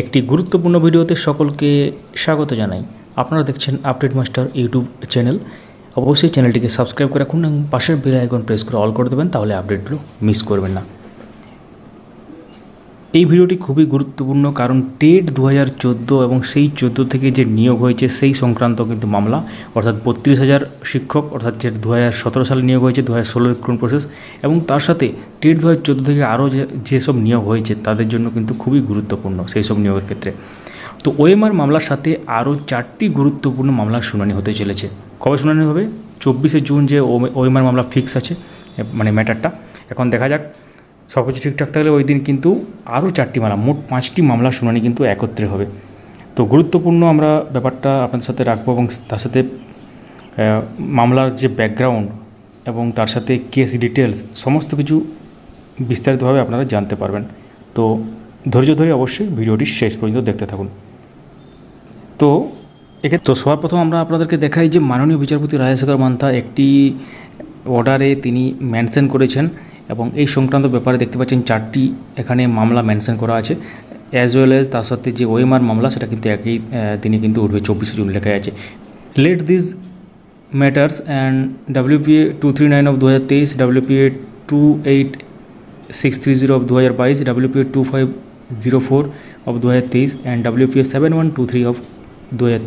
একটি গুরুত্বপূর্ণ ভিডিওতে সকলকে স্বাগত জানাই। আপনারা দেখছেন আপডেট মাস্টার ইউটিউব চ্যানেল। অবশ্যই চ্যানেলটিকে সাবস্ক্রাইব করে রাখুন এবং পাশের বেল আইকন প্রেস করে অল করে দেবেন, তাহলে আপডেটগুলো মিস করবেন না। এই ভিডিওটি খুবই গুরুত্বপূর্ণ কারণ টেট দু হাজার চোদ্দ এবং সেই চোদ্দ থেকে যে নিয়োগ হয়েছে সেই সংক্রান্ত কিন্তু মামলা, অর্থাৎ বত্রিশ হাজার শিক্ষক, অর্থাৎ যে দু হাজার সতেরো সালে নিয়োগ হয়েছে দু হাজার ষোলো রিক্রুটমেন্ট প্রসেস এবং তার সাথে টেট দু হাজার চোদ্দ থেকে আরও যে যেসব নিয়োগ হয়েছে তাদের জন্য কিন্তু খুবই গুরুত্বপূর্ণ সেই সব নিয়োগের ক্ষেত্রে। তো ওএমআর মামলার সাথে আরও চারটি গুরুত্বপূর্ণ মামলার শুনানি হতে চলেছে। কবে শুনানি হবে? চব্বিশে জুন যে ওএমআর মামলা ফিক্স আছে মানে ম্যাটারটা। এখন দেখা যাক। সব কিছু ঠিকঠাক থাকলে ওই দিন কিন্তু আরও চারটি মামলা, মোট পাঁচটি মামলার শুনানি কিন্তু একত্রে হবে। তো গুরুত্বপূর্ণ আমরা ব্যাপারটা আপনাদের সাথে রাখব এবং তার সাথে মামলার যে ব্যাকগ্রাউন্ড এবং তার সাথে কেস ডিটেলস সমস্ত কিছু বিস্তারিতভাবে আপনারা জানতে পারবেন। তো ধৈর্য ধরে অবশ্যই ভিডিওটি শেষ পর্যন্ত দেখতে থাকুন। তো এক্ষেত্রে তো সবার প্রথম আমরা আপনাদেরকে দেখাই যে মাননীয় বিচারপতি রাজশেখর মান্থা একটি অর্ডারে তিনি মেনশন করেছেন। এবং এই সংক্রান্ত ব্যাপারে দেখতে পাচ্ছেন চারটি এখানে মামলা মেনশন করা আছে। অ্যাজ ওয়েল এজ তার সাথে যে ওএমআর মামলা, সেটা কিন্তু একই দিনে কিন্তু উঠবে। চব্বিশে জুন লেখা আছে। Let this matters and WPA two three nine of দু হাজার তেইশ WPA two eight six three zero of দু হাজার বাইশ WPA two five zero four of দু হাজার তেইশ and WPA seven one two three of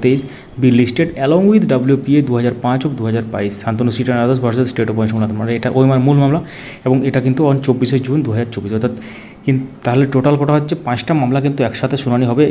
তেইশ be listed along with WPA দু হাজার পাঁচ অফ দু হাজার বাইশ। Shantanu Sit and others versus state of west মানে এটা ওই মূল মামলা এবং এটা কিন্তু অন চব্বিশে জুন দু হাজার চব্বিশ। অর্থাৎ কিন্তু তাহলে টোটাল কটা হচ্ছে? পাঁচটা মামলা কিন্তু একসাথে শুনানি হবে।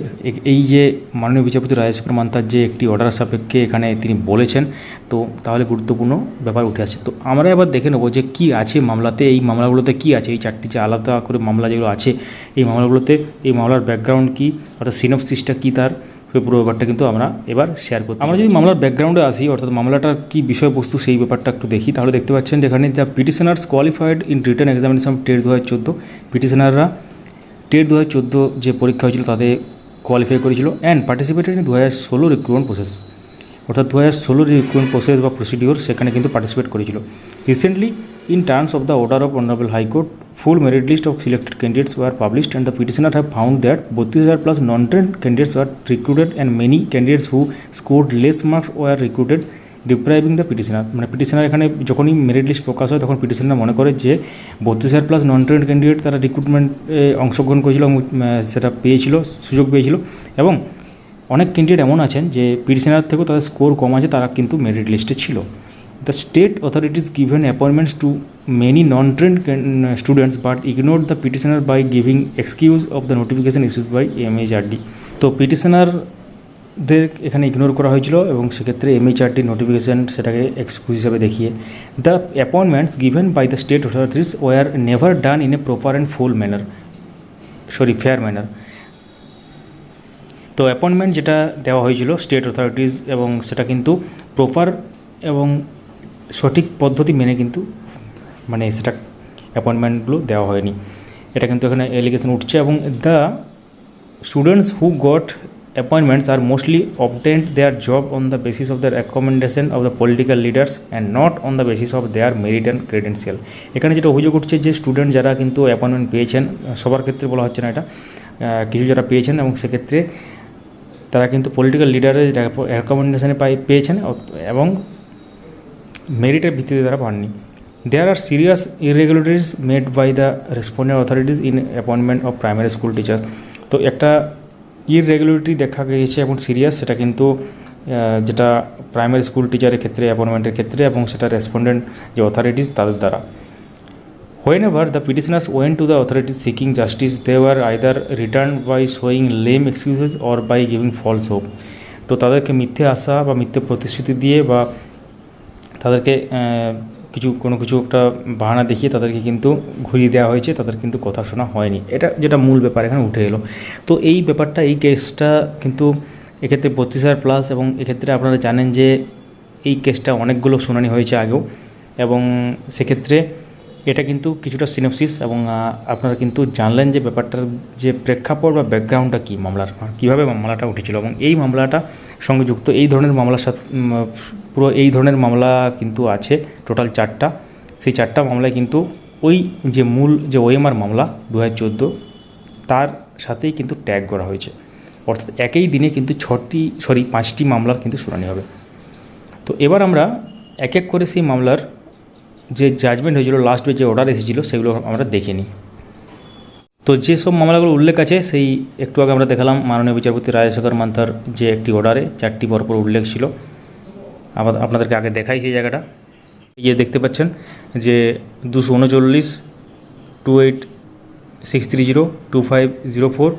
এই যে মাননীয় বিচারপতি রাজেশ্বর মান্তার যে একটি অর্ডার সাপেক্ষে এখানে তিনি বলেছেন, তো তাহলে গুরুত্বপূর্ণ ব্যাপার উঠে আসছে। তো আমরা এবার দেখে নেব যে কী আছে মামলাতে, এই মামলাগুলোতে কী আছে? এই চারটি যে আলাদা করে মামলা যেগুলো আছে, এই মামলাগুলোতে, এই মামলার ব্যাকগ্রাউন্ড কী? অর্থাৎ সিনপসিসটা কী তার? সেই পুরো ব্যাপারটা কিন্তু আমরা এবার শেয়ার করতে আমরা যদি মামলার ব্যাকগ্রাউন্ডে আসি অর্থাৎ মামলাটার কী বিষয়বস্তু সেই ব্যাপারটা একটু দেখি তাহলে দেখতে পাচ্ছেন যেখানে the petitioners qualified in written examination TET দু হাজার চোদ্দ পিটিশনাররা টেট দু হাজার চোদ্দ যে পরীক্ষা হয়েছিল তাতে কোয়ালিফাই করেছিল অ্যান্ড পার্টিসিপেটেড ইন দু হাজার ষোলো রিক্রুটমেন্ট প্রসেস অর্থাৎ দু হাজার ষোলো রিক্রুটমেন্ট প্রসেস বা প্রসিডিওর সেখানে কিন্তু পার্টিসিপেট করেছিল। Recently terms of the order of honourable high court full merit list of selected candidates were published and the petitioner have found that বত্রিশ হাজার plus non trained candidates were recruited and many candidates who scored less marks were recruited depriving the petitioner মানে petitioner এখানে যখনই merit list প্রকাশ হয়, তখন petitioner মনে করে যে বত্রিশ হাজার প্লাস নন ট্রেন ক্যান্ডিডেট তারা রিক্রুটমেন্টে অংশগ্রহণ করেছিল সেটা পেয়েছিল, সুযোগ পেয়েছিল। এবং অনেক ক্যান্ডিডেট এমন আছেন যে পিটিশনার থেকেও তাদের স্কোর কম আছে, তারা কিন্তু মেরিট লিস্টে ছিল। The state authorities given appointments to many non trained students but ignore the petitioner by giving excuse of the notification issued by MHRD তো পিটিশনারদের এখানে ইগনোর করা হয়েছিল এবং সেক্ষেত্রে এমএইচআরডি নোটিফিকেশান সেটাকে এক্সকিউজ হিসাবে দেখিয়ে। The appointments given by the state authorities were never done in a proper and full manner sorry fair manner তো অ্যাপয়েন্টমেন্ট যেটা দেওয়া হয়েছিল স্টেট অথরিটিস এবং সেটা কিন্তু প্রপার এবং সঠিক পদ্ধতি মেনে কিন্তু মানে সেটা অ্যাপয়েন্টমেন্টগুলো দেওয়া হয়নি। এটা কিন্তু এখানে এলিগেশন উঠছে এবং the students who got appointments are mostly obtained their job on the basis of their recommendation of the political leaders and not on the basis of their merit and credential এখানে যেটা অভিযোগ উঠছে যে student যারা কিন্তু appointment পেয়েছেন, সবার ক্ষেত্রে বলা হচ্ছে না এটা কিছু যারা পেয়েছেন এবং সেক্ষেত্রে তারা কিন্তু পলিটিক্যাল লিডারের রেকমেন্ডেশনে পাই, পেয়েছেন এবং মেরিটের ভিত্তিতে তারা পাননি। There are serious irregularities made by the respondent authorities in appointment of primary school teacher তো একটা ইরেগুলারিটি দেখা গিয়েছে এবং সিরিয়াস সেটা কিন্তু যেটা প্রাইমারি স্কুল টিচারের ক্ষেত্রে অ্যাপয়েন্টমেন্টের ক্ষেত্রে এবং সেটা রেসপন্ডেন্ট যে অথরিটিস তাদের দ্বারা। Whenever the petitioners went to the authorities seeking justice, they were either returned by showing lame excuses or by giving false hope. তো তাদেরকে মিথ্যে আশা বা মিথ্যে প্রতিশ্রুতি দিয়ে বা তাদেরকে কিছু, কোনো কিছু একটা বাহানা দেখিয়ে তাদেরকে কিন্তু ঘুরিয়ে দেওয়া হয়েছে, তাদের কিন্তু কথা শোনা হয়নি। এটা যেটা মূল ব্যাপার, এখানে উঠে এলো। তো এই ব্যাপারটা, এই কেসটা কিন্তু এক্ষেত্রে বত্রিশ হাজার প্লাস এবং এক্ষেত্রে আপনারা জানেন যে এই কেসটা অনেকগুলো শুনানি হয়েছে আগেও এবং সেক্ষেত্রে এটা কিন্তু কিছুটা সিনপসিস এবং আপনারা কিন্তু জানলেন যে ব্যাপারটার যে প্রেক্ষাপট বা ব্যাকগ্রাউন্ডটা কী মামলার কীভাবে মামলাটা উঠেছিল এবং এই মামলাটা সঙ্গে যুক্ত এই ধরনের মামলার সাথে পুরো এই ধরনের মামলা কিন্তু আছে টোটাল চারটা। সেই চারটা মামলায় কিন্তু ওই যে মূল, যে ওএমআর মামলা দু হাজার চোদ্দ, তার সাথেই কিন্তু ট্যাগ করা হয়েছে। অর্থাৎ একই দিনে কিন্তু ছটি সরি পাঁচটি মামলার কিন্তু শুনানি হবে। তো এবার আমরা এক এক করে সেই মামলার যে জাজমেন্ট হয়েছিল লাস্ট যে অর্ডার এসেছিল, সেগুলো আমরা দেখে নিই তো যেসব মামলাগুলো উল্লেখ আছে, সেই একটু আগে আমরা দেখালাম মাননীয় বিচারপতি রাজশেখর মান্থার যে একটি অর্ডারে চারটি পরপর উল্লেখ ছিল। আবার আপনাদেরকে আগে দেখাই সেই জায়গাটা। এই যে দেখতে পাচ্ছেন যে দুশো উনচল্লিশ two eight six three zero two five zero four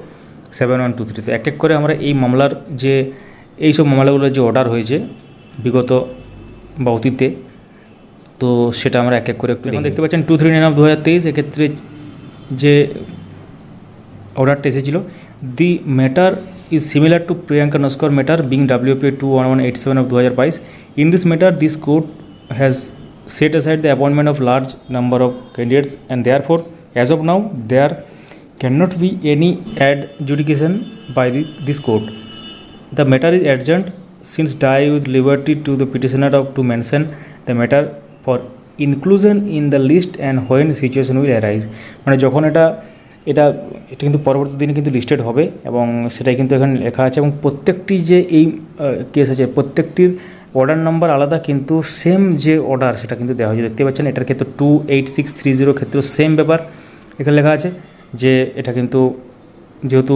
seven one two three তো এক এক করে আমরা এই মামলার যে এই সব মামলাগুলোর যে অর্ডার হয়েছে, বিগত বা অতীতে তো সেটা আমরা এক এক করে একটু দেখতে পাচ্ছেন টু থ্রি নাইন অফ দু হাজার তেইশ এক্ষেত্রে যে অর্ডারটা এসেছিল the matter is similar to Priyanka Naskar matter being WP two one one eight seven of দু হাজার বাইশ. In this matter this court has set aside the appointment of large number of candidates and therefore as of now there can not be any adjudication by the this court the matter is adjourned sine die with liberty to the petitioner of to mention the matter for inclusion in the list and when situation will arise মানে যখন এটা এটা এটা কিন্তু পরবর্তী দিনে কিন্তু listed হবে এবং সেটাই কিন্তু এখানে লেখা আছে এবং প্রত্যেকটি যে এই কেস আছে, প্রত্যেকটির অর্ডার নাম্বার আলাদা কিন্তু সেম যে অর্ডার সেটা কিন্তু দেওয়া হয়েছে। দেখতে পাচ্ছেন এটার ক্ষেত্রে two eight six three zero ক্ষেত্রেও সেম ব্যাপার এখানে লেখা আছে যে এটা কিন্তু যেহেতু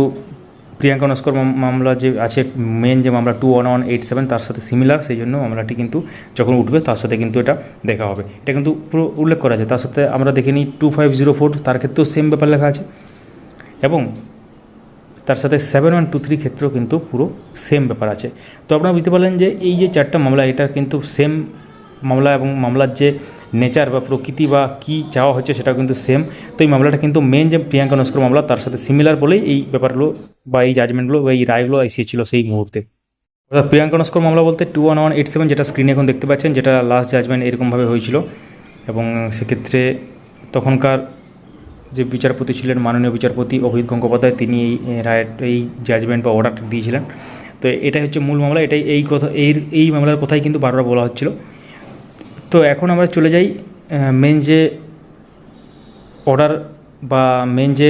প্রিয়াঙ্কা নস্কর মামলা যে আছে মেন যে মামলা two one one eight seven তার সাথে সিমিলার সেই জন্য মামলাটি কিন্তু যখন উঠবে, তার সাথে কিন্তু এটা দেখা হবে। এটা কিন্তু পুরো উল্লেখ করা আছে। তার সাথে আমরা দেখে নিই টু ফাইভ জিরো ফোর তার ক্ষেত্রেও সেম ব্যাপার লেখা আছে। এবং তার সাথে সেভেন ওয়ান টু থ্রি ক্ষেত্রেও কিন্তু পুরো সেম ব্যাপার আছে। তো আপনারা বুঝতে পারলেন যে এই যে চারটা মামলা, এটা কিন্তু সেম মামলা এবং মামলার যে নেচার বা প্রকৃতি বা কী চাওয়া হচ্ছে সেটা কিন্তু সেম তো এই মামলাটা কিন্তু মেন যে প্রিয়াঙ্কা নস্কর মামলা, তার সাথে সিমিলার বলেই এই ব্যাপারগুলো বা এই জাজমেন্টগুলো বা এই রায়গুলো এসেছিল সেই মুহূর্তে। অর্থাৎ প্রিয়াঙ্কা নস্কর মামলা বলতে two one one eight seven যেটা স্ক্রিনে এখন দেখতে পাচ্ছেন, যেটা লাস্ট জাজমেন্ট এরকমভাবে হয়েছিল। এবং সেক্ষেত্রে তখনকার যে বিচারপতি ছিলেন, মাননীয় বিচারপতি অভিজিৎ গঙ্গোপাধ্যায়, তিনি এই রায়ের, এই জাজমেন্ট বা অর্ডারটা দিয়েছিলেন। তো এটাই হচ্ছে মূল মামলা, এটাই এই কথা, এই এই মামলার কথাই কিন্তু বারবার বলা হচ্ছিল। তো এখন আমরা চলে যাই মেন যে অর্ডার বা মেন যে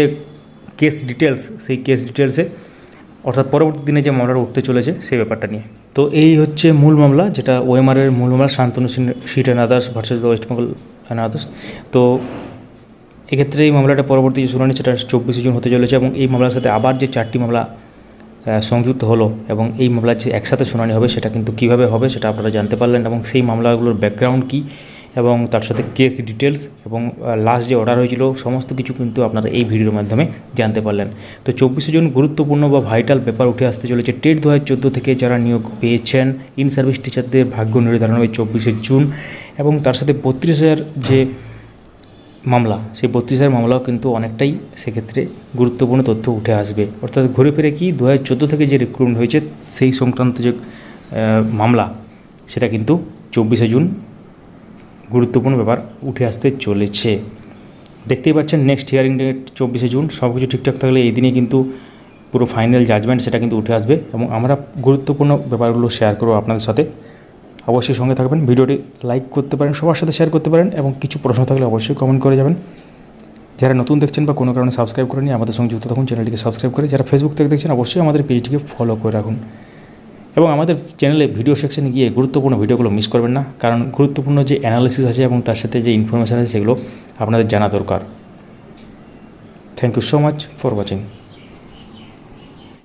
কেস ডিটেলস সেই কেস ডিটেলসে অর্থাৎ পরবর্তী দিনে যে মামলাটা উঠতে চলেছে, সেই ব্যাপারটা নিয়ে। তো এই হচ্ছে মূল মামলা, যেটা ওএমআরের মূল মামলা, Shantanu Sit and others versus West Bengal and others তো এক্ষেত্রে এই মামলাটা পরবর্তী যে শুনানি, সেটা চব্বিশে জুন হতে চলেছে এবং এই মামলার সাথে আবার যে চারটি মামলা সংযুক্ত হলো এবং এই মামলার যে একসাথে শুনানি হবে সেটা কিন্তু কীভাবে হবে সেটা আপনারা জানতে পারলেন এবং সেই মামলাগুলোর ব্যাকগ্রাউন্ড কী এবং তার সাথে কেস ডিটেলস এবং লাস্ট যে অর্ডার হয়েছিল সমস্ত কিছু কিন্তু আপনারা এই ভিডিওর মাধ্যমে জানতে পারলেন। তো চব্বিশে জুন গুরুত্বপূর্ণ বা ভাইটাল ব্যাপার উঠে আসতে চলেছে। টেট দু হাজার চোদ্দ থেকে যারা নিয়োগ পেয়েছেন ইন সার্ভিস টিচারদের ভাগ্য নির্ধারণ হবে চব্বিশে জুন এবং তার সাথে বত্রিশ হাজার যে মামলা, সেই বত্রিশ হাজার মামলাও কিন্তু অনেকটাই সেক্ষেত্রে গুরুত্বপূর্ণ তথ্য উঠে আসবে। অর্থাৎ ঘুরে ফিরে কি দু হাজার চোদ্দ থেকে যে রিক্রুটমেন্ট হয়েছে, সেই সংক্রান্ত যে মামলা, সেটা কিন্তু চব্বিশে জুন গুরুত্বপূর্ণ ব্যাপার উঠে আসতে চলেছে। দেখতেই পাচ্ছেন নেক্সট হিয়ারিং ডেট চব্বিশে জুন সব কিছু ঠিকঠাক থাকলে এই দিনে কিন্তু পুরো ফাইনাল জাজমেন্ট সেটা কিন্তু উঠে আসবে এবং আমরা গুরুত্বপূর্ণ ব্যাপারগুলো শেয়ার করব আপনাদের সাথে। অবশ্যই সঙ্গে থাকবেন। ভিডিওটি লাইক করতে পারেন, সবার সাথে শেয়ার করতে পারেন এবং কিছু প্রশ্ন থাকলে অবশ্যই কমেন্ট করে যাবেন। যারা নতুন দেখছেন বা কোনো কারণে সাবস্ক্রাইব করেনি আমাদের সঙ্গে যুক্ত থাকুন চ্যানেলটিকে সাবস্ক্রাইব করে। যারা ফেসবুক থেকে দেখছেন, অবশ্যই আমাদের পেজটিকে ফলো করে রাখুন। এবং আমাদের চ্যানেলে ভিডিও সেকশনে গিয়ে গুরুত্বপূর্ণ ভিডিওগুলো মিস করবেন না। কারণ গুরুত্বপূর্ণ যে অ্যানালিসিস আছে এবং তার সাথে যে ইনফরমেশান আছে, সেগুলো আপনাদের জানা দরকার। Thank you so much for watching